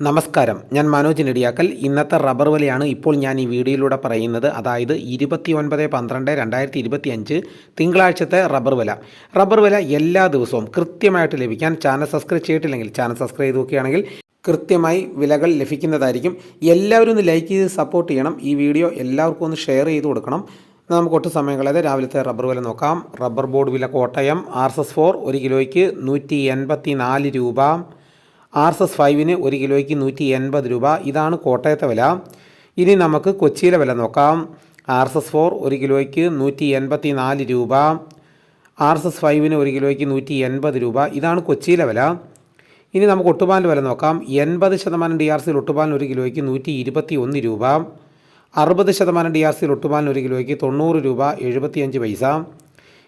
നമസ്കാരം. ഞാൻ മനോജ് നെടിയാക്കൽ. ഇന്നത്തെ റബ്ബർ വിലയാണ് ഇപ്പോൾ ഞാൻ ഈ വീഡിയോയിലൂടെ പറയുന്നത്. അതായത് ഇരുപത്തി ഒൻപത് പന്ത്രണ്ട് രണ്ടായിരത്തി ഇരുപത്തി അഞ്ച് തിങ്കളാഴ്ചത്തെ റബ്ബർ വില. റബ്ബർ വില എല്ലാ ദിവസവും കൃത്യമായിട്ട് ലഭിക്കാൻ ചാനൽ സബ്സ്ക്രൈബ് ചെയ്തിട്ടില്ലെങ്കിൽ ചാനൽ സബ്സ്ക്രൈബ് ചെയ്ത് നോക്കുകയാണെങ്കിൽ കൃത്യമായി വിലകൾ ലഭിക്കുന്നതായിരിക്കും. എല്ലാവരും ഒന്ന് ലൈക്ക് ചെയ്ത് സപ്പോർട്ട് ചെയ്യണം. ഈ വീഡിയോ എല്ലാവർക്കും ഒന്ന് ഷെയർ ചെയ്ത് കൊടുക്കണം. നമുക്ക് ഒട്ടും സമയം കളയാതെ രാവിലത്തെ റബ്ബർ വില നോക്കാം. റബ്ബർ ബോർഡ് വില Kottayam R S S four ഒരു കിലോയ്ക്ക് നൂറ്റി എൺപത്തി നാല് രൂപ. ആർ എസ് എസ് ഫൈവിന് ഒരു കിലോയ്ക്ക് നൂറ്റി എൺപത് രൂപ. ഇതാണ് കോട്ടയത്തെ വില. ഇനി നമുക്ക് കൊച്ചിയിലെ വില നോക്കാം. ആർ എസ് എസ് ഫോർ ഒരു കിലോയ്ക്ക് നൂറ്റി എൺപത്തി നാല് രൂപ. ആർ എസ് എസ് ഫൈവിന് ഒരു കിലോയ്ക്ക് നൂറ്റി എൺപത് രൂപ. ഇതാണ് കൊച്ചിയിലെ വില. ഇനി നമുക്ക് ഒട്ടുപാലിന്റെ വില നോക്കാം. എൺപത് ശതമാനം ഡി ആർ സിയിൽ ഒട്ടുപാലിന് ഒരു കിലോയ്ക്ക് നൂറ്റി ഇരുപത്തി ഒന്ന് രൂപ. അറുപത് ശതമാനം ഡി ആർ സിയിൽ ഒട്ടുപാലിന് ഒരു കിലോയ്ക്ക് തൊണ്ണൂറ് രൂപ എഴുപത്തിയഞ്ച് പൈസ.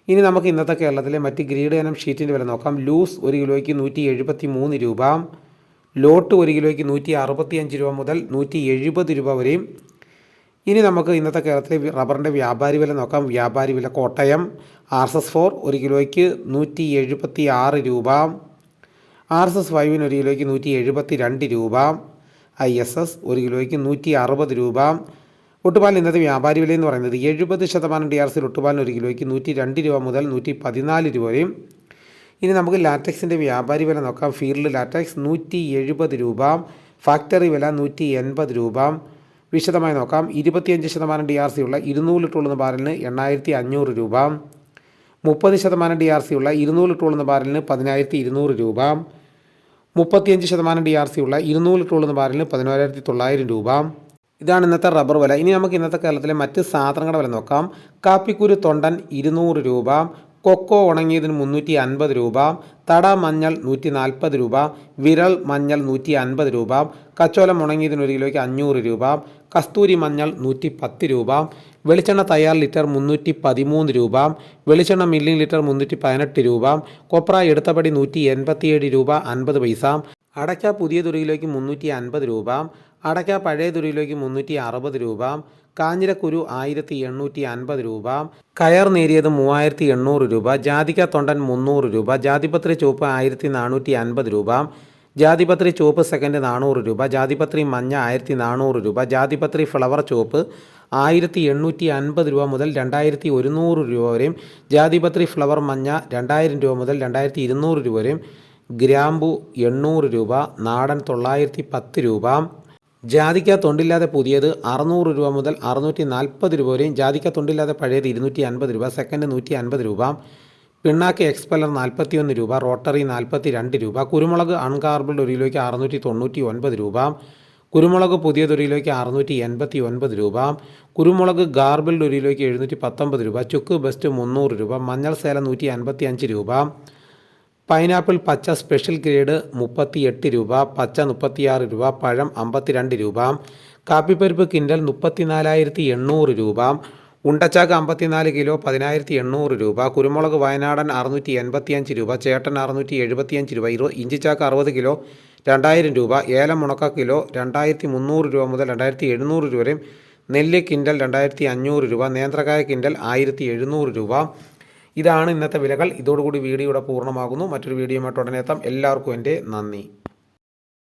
ഇനി നമുക്ക് ഇന്നത്തെ കേരളത്തിലെ മറ്റ് ഗ്രീഡ് ഇനം ഷീറ്റിന്റെ വില നോക്കാം. ലൂസ് ഒരു കിലോയ്ക്ക് നൂറ്റി എഴുപത്തി മൂന്ന് രൂപ. ലോട്ട് ഒരു കിലോയ്ക്ക് നൂറ്റി അറുപത്തി അഞ്ച് രൂപ മുതൽ നൂറ്റി എഴുപത് രൂപ വരെയും. ഇനി നമുക്ക് ഇന്നത്തെ കേരളത്തിലെ റബ്ബറിന്റെ വ്യാപാരി വില നോക്കാം. വ്യാപാരി വില Kottayam R S S four ഒരു കിലോയ്ക്ക് നൂറ്റി എഴുപത്തി ആറ് രൂപ. ആർ എസ് എസ് ഫൈവിന് ഒരു കിലോയ്ക്ക് നൂറ്റി എഴുപത്തി രണ്ട് രൂപ. ഐ എസ് എസ് ഒരു കിലോയ്ക്ക് നൂറ്റി അറുപത് രൂപ. ഒട്ടുപാലിന് ഇന്നത്തെ വ്യാപാരി വില എന്ന് പറയുന്നത് എഴുപത് ശതമാനം ഡി ആർ സിയിൽ ഒട്ടുപാലിന് ഒരു കിലോയ്ക്ക് നൂറ്റി രണ്ട് രൂപ മുതൽ നൂറ്റി പതിനാല് രൂപ വരെയും. ഇനി നമുക്ക് ലാറ്റക്സിന്റെ വ്യാപാരി വില നോക്കാം. ഫീൽഡ് ലാറ്റക്സ് നൂറ്റി എഴുപത് രൂപ ഫാക്ടറി വില നൂറ്റി എൺപത് രൂപ. വിശദമായി നോക്കാം. ഇരുപത്തിയഞ്ച് ശതമാനം ഡി ആർ സി ഉള്ള ഇരുന്നൂറ് ലിറ്ററുള്ള ബാരലിന് എണ്ണായിരത്തി അഞ്ഞൂറ് രൂപ. മുപ്പത് ശതമാനം ഡി ആർ സി ഉള്ള ഇരുന്നൂറ് ലിറ്ററുള്ള ബാരലിന് പതിനായിരത്തി ഇരുന്നൂറ് രൂപ. മുപ്പത്തിയഞ്ച് ശതമാനം ഡി ആർ സി ഉള്ള ഇരുന്നൂറ് ലിറ്ററുള്ള ബാരലിന് പതിനായിരത്തി തൊള്ളായിരം രൂപ. ഇതാണ് ഇന്നത്തെ റബ്ബർ വില. ഇനി നമുക്ക് ഇന്നത്തെ കേരളത്തിലെ മറ്റ് സാധനങ്ങളുടെ വില നോക്കാം. കാപ്പിക്കുരു തൊണ്ടൻ ഇരുന്നൂറ് രൂപ. കൊക്കോ ഉണങ്ങിയതിന് മുന്നൂറ്റി അൻപത് രൂപ തട മഞ്ഞൾ നൂറ്റി നാൽപ്പത് രൂപ വിരൽ മഞ്ഞൾ നൂറ്റി അൻപത് രൂപ കച്ചോലം ഉണങ്ങിയതിന് ഒരു കിലോയ്ക്ക് അഞ്ഞൂറ് രൂപ കസ്തൂരി മഞ്ഞൾ നൂറ്റി പത്ത് രൂപ വെളിച്ചെണ്ണ തയ്യാർ ലിറ്റർ മുന്നൂറ്റി പതിമൂന്ന് രൂപ വെളിച്ചെണ്ണ മില്ലി ലിറ്റർ മുന്നൂറ്റി പതിനെട്ട് രൂപ കൊപ്ര എടുത്തപടി നൂറ്റി എൺപത്തിയേഴ് രൂപ അൻപത് പൈസ അടയ്ക്ക പുതിയ തുറയിലേക്ക് മുന്നൂറ്റി അൻപത് രൂപ അടയ്ക്ക പഴയ തുറയിലേക്ക് മുന്നൂറ്റി അറുപത് രൂപ കാഞ്ഞിരക്കുരു ആയിരത്തി എണ്ണൂറ്റി അൻപത് രൂപ കയർ നേരിയത് മൂവായിരത്തി എണ്ണൂറ് രൂപ ജാതിക്ക തൊണ്ടൻ മുന്നൂറ് രൂപ ജാതിപത്രി ചുവപ്പ് ആയിരത്തി നാനൂറ്റി അൻപത് രൂപ ജാതിപത്രി ചുവപ്പ് സെക്കൻഡ് നാനൂറ് രൂപ ജാതിപത്രി മഞ്ഞ ആയിരത്തി നാനൂറ് രൂപ ജാതിപത്രി ഫ്ലവർ ചുവപ്പ് ആയിരത്തി എണ്ണൂറ്റി അൻപത് രൂപ മുതൽ രണ്ടായിരത്തി ഒരുന്നൂറ് രൂപ വരെയും ജാതിപത്രി ഫ്ലവർ മഞ്ഞ രണ്ടായിരം രൂപ മുതൽ രണ്ടായിരത്തി ഇരുന്നൂറ് രൂപ വരെയും ഗ്രാമ്പു എണ്ണൂറ് രൂപ നാടൻ തൊള്ളായിരത്തി പത്ത് രൂപ. ജാതിക്ക തൊണ്ടില്ലാതെ പുതിയത് അറുന്നൂറ് രൂപ മുതൽ അറുന്നൂറ്റി നാൽപ്പത് രൂപ വരെയും ജാതിക്ക തൊണ്ടില്ലാതെ പഴയത് ഇരുന്നൂറ്റി അൻപത് രൂപ സെക്കൻഡ് നൂറ്റി അൻപത് രൂപ. പിണ്ണാക്ക് എക്സ്പെല്ലർ നാൽപ്പത്തിയൊന്ന് രൂപ റോട്ടറി നാൽപ്പത്തി രണ്ട് രൂപ. കുരുമുളക് അൺകാർബിൾഡ് ഒരു കിലോയ്ക്ക് അറുന്നൂറ്റി തൊണ്ണൂറ്റി ഒൻപത് രൂപ. കുരുമുളക് പുതിയത് ഒരു കിലോയ്ക്ക് അറുന്നൂറ്റി എൺപത്തി ഒൻപത് രൂപ. കുരുമുളക് ഗാർബിൾഡ് ഒരു കിലോയ്ക്ക് എഴുന്നൂറ്റി പത്തൊമ്പത് രൂപ. ചുക്ക് ബെസ്റ്റ് മുന്നൂറ് രൂപ. മഞ്ഞൾ സേല നൂറ്റി അൻപത്തി അഞ്ച് രൂപ. പൈനാപ്പിൾ പച്ച സ്പെഷ്യൽ ഗ്രേഡ് മുപ്പത്തി എട്ട് രൂപ പച്ച മുപ്പത്തിയാറ് രൂപ പഴം അമ്പത്തിരണ്ട് രൂപ കാപ്പിപ്പരിപ്പ് കിൻഡൽ മുപ്പത്തിനാലായിരത്തി എണ്ണൂറ് രൂപ ഉണ്ടച്ചാക്ക് അമ്പത്തിനാല് കിലോ പതിനായിരത്തി എണ്ണൂറ് രൂപ കുരുമുളക് വയനാടൻ അറുന്നൂറ്റി എൺപത്തിയഞ്ച് രൂപ ചേട്ടൻ അറുന്നൂറ്റി എഴുപത്തിയഞ്ച് രൂപ ഇരു ഇഞ്ചിച്ചാക്ക് അറുപത് കിലോ രണ്ടായിരം രൂപ ഏലം മുണക്ക കിലോ രണ്ടായിരത്തി മുന്നൂറ് രൂപ മുതൽ രണ്ടായിരത്തി എഴുന്നൂറ് രൂപ വരെയും നെല്ല് കിൻഡൽ രണ്ടായിരത്തി അഞ്ഞൂറ് രൂപ നേന്ത്രക്കായ കിൻഡൽ ആയിരത്തി എഴുന്നൂറ് രൂപ ഇതാണ് ഇന്നത്തെ വിലകൾ. ഇതോടുകൂടി വീഡിയോ ഇവിടെ പൂർണമാകുന്നു. മറ്റൊരു വീഡിയോയുമായിട്ട് ഉടനെ എത്താം. എല്ലാവർക്കും എന്റെ നന്ദി.